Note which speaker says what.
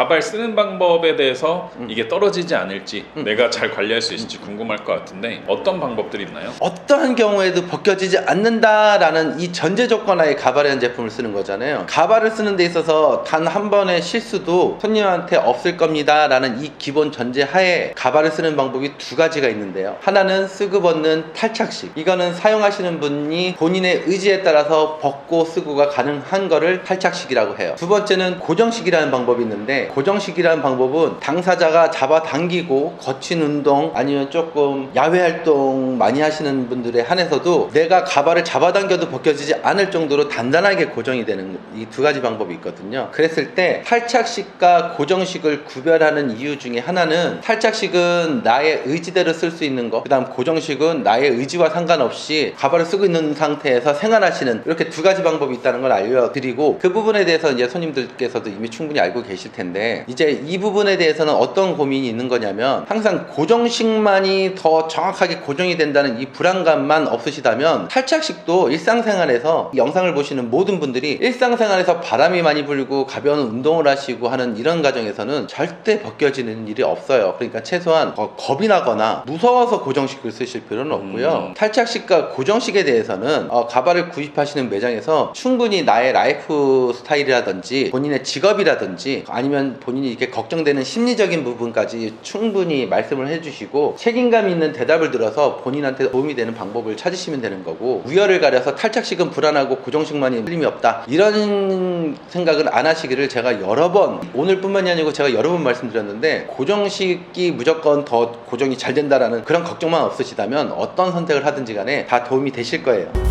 Speaker 1: 가발 쓰는 방법에 대해서
Speaker 2: 음.
Speaker 1: 이게 떨어지지 않을지 내가 잘 관리할 수 있을지 궁금할 것 같은데 어떤 방법들이 있나요?
Speaker 2: 어떠한 경우에도 벗겨지지 않는다라는 이 전제 조건하에 가발이라는 제품을 쓰는 거잖아요. 가발을 쓰는 데 있어서 단 한 번의 실수도 손님한테 없을 겁니다라는 이 기본 전제 하에 가발을 쓰는 방법이 두 가지가 있는데요. 하나는 쓰고 벗는 탈착식. 이거는 사용하시는 분이 본인의 의지에 따라서 벗고 쓰고가 가능한 거를 탈착식이라고 해요. 두 번째는 고정식이라는 방법이 있는데 고정식이라는 방법은 당사자가 잡아당기고 거친 운동 아니면 조금 야외 활동 많이 하시는 분들에 한해서도 내가 가발을 잡아당겨도 벗겨지지 않을 정도로 단단하게 고정이 되는 이 두 가지 방법이 있거든요. 그랬을 때 탈착식과 고정식을 구별하는 이유 중에 하나는 탈착식은 나의 의지대로 쓸 수 있는 거, 그다음 고정식은 나의 의지와 상관없이 가발을 쓰고 있는 상태에서 생활하시는 이렇게 두 가지 방법이 있다는 걸 알려드리고 그 부분에 대해서 이제 손님들께서도 이미 충분히 알고 계실 텐데 이제 이 부분에 대해서는 어떤 고민이 있는 거냐면 항상 고정식만이 더 정확하게 고정이 된다는 이 불안감만 없으시다면 탈착식도 일상생활에서 이 영상을 보시는 모든 분들이 일상생활에서 바람이 많이 불고 가벼운 운동을 하시고 하는 이런 과정에서는 절대 벗겨지는 일이 없어요. 그러니까 최소한 어, 겁이 나거나 무서워서 고정식을 쓰실 필요는 없고요.
Speaker 1: 음.
Speaker 2: 탈착식과 고정식에 대해서는 어, 가발을 구입하시는 매장에서 충분히 나의 라이프 스타일이라든지 본인의 직업이라든지 아니면 본인이 이렇게 걱정되는 심리적인 부분까지 충분히 말씀을 해주시고 책임감 있는 대답을 들어서 본인한테 도움이 되는 방법을 찾으시면 되는 거고 우열을 가려서 탈착식은 불안하고 고정식만이 틀림이 없다 이런 생각을 안 하시기를 제가 여러 번 오늘뿐만이 아니고 제가 여러 번 말씀드렸는데 고정식이 무조건 더 고정이 잘 된다라는 그런 걱정만 없으시다면 어떤 선택을 하든지 간에 다 도움이 되실 거예요.